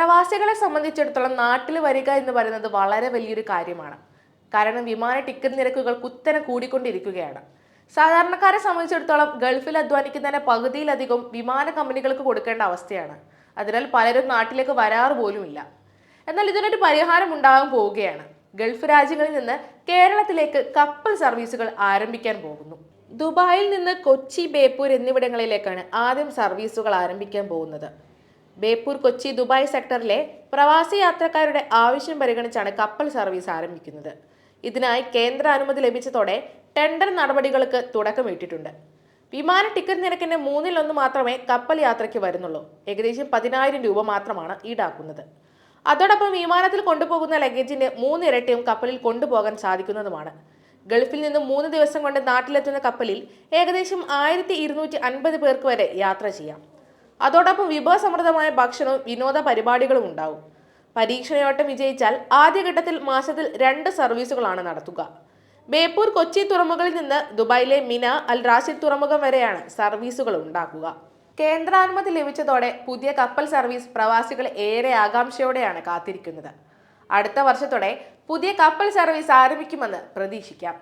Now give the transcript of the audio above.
പ്രവാസികളെ സംബന്ധിച്ചിടത്തോളം നാട്ടിൽ വരിക എന്ന് പറയുന്നത് വളരെ വലിയൊരു കാര്യമാണ്. കാരണം വിമാന ടിക്കറ്റ് നിരക്കുകൾ കുത്തനെ കൂടിക്കൊണ്ടിരിക്കുകയാണ്. സാധാരണക്കാരെ സംബന്ധിച്ചിടത്തോളം ഗൾഫിൽ അധ്വാനിക്കുന്നതിന് പകുതിയിലധികം വിമാന കമ്പനികൾക്ക് കൊടുക്കേണ്ട അവസ്ഥയാണ്. അതിനാൽ പലരും നാട്ടിലേക്ക് വരാറ് പോലുമില്ല. എന്നാൽ ഇതിനൊരു പരിഹാരം ഉണ്ടാകാൻ പോവുകയാണ്. ഗൾഫ് രാജ്യങ്ങളിൽ നിന്ന് കേരളത്തിലേക്ക് കപ്പൽ സർവീസുകൾ ആരംഭിക്കാൻ പോകുന്നു. ദുബായിൽ നിന്ന് കൊച്ചി ബേപ്പൂർ എന്നിവിടങ്ങളിലേക്കാണ് ആദ്യം സർവീസുകൾ ആരംഭിക്കാൻ പോകുന്നത്. ബേപ്പൂർ കൊച്ചി ദുബായ് സെക്ടറിലെ പ്രവാസി യാത്രക്കാരുടെ ആവശ്യം പരിഗണിച്ചാണ് കപ്പൽ സർവീസ് ആരംഭിക്കുന്നത്. ഇതിനായി കേന്ദ്ര അനുമതി ലഭിച്ചതോടെ ടെൻഡർ നടപടികൾക്ക് തുടക്കമിട്ടിട്ടുണ്ട്. വിമാന ടിക്കറ്റ് നിരക്കിന്റെ മൂന്നിലൊന്ന് മാത്രമേ കപ്പൽ യാത്രയ്ക്ക് വരുന്നുള്ളൂ. ഏകദേശം പതിനായിരം രൂപ മാത്രമാണ് ഈടാക്കുന്നത്. അതോടൊപ്പം വിമാനത്തിൽ കൊണ്ടുപോകുന്ന ലഗേജിന്റെ മൂന്നിരട്ടിയും കപ്പലിൽ കൊണ്ടുപോകാൻ സാധിക്കുന്നതുമാണ്. ഗൾഫിൽ നിന്ന് മൂന്ന് ദിവസം കൊണ്ട് നാട്ടിലെത്തുന്ന കപ്പലിൽ ഏകദേശം ആയിരത്തി ഇരുന്നൂറ്റി അൻപത് പേർക്ക് വരെ യാത്ര ചെയ്യാം. അതോടൊപ്പം വിഭവസമൃദ്ധമായ ഭക്ഷണവും വിനോദ പരിപാടികളും ഉണ്ടാവും. പരീക്ഷണയോട്ടം വിജയിച്ചാൽ ആദ്യഘട്ടത്തിൽ മാസത്തിൽ രണ്ട് സർവീസുകളാണ് നടത്തുക. ബേപ്പൂർ കൊച്ചി തുറമുഖങ്ങളിൽ നിന്ന് ദുബായിലെ മിന അൽ റാഷിദ് തുറമുഖം വരെയാണ് സർവീസുകൾ ഉണ്ടാക്കുക. കേന്ദ്രാനുമതി ലഭിച്ചതോടെ പുതിയ കപ്പൽ സർവീസ് പ്രവാസികൾ ഏറെ ആകാംക്ഷയോടെയാണ് കാത്തിരിക്കുന്നത്. അടുത്ത വർഷത്തോടെ പുതിയ കപ്പൽ സർവീസ് ആരംഭിക്കുമെന്ന് പ്രതീക്ഷിക്കാം.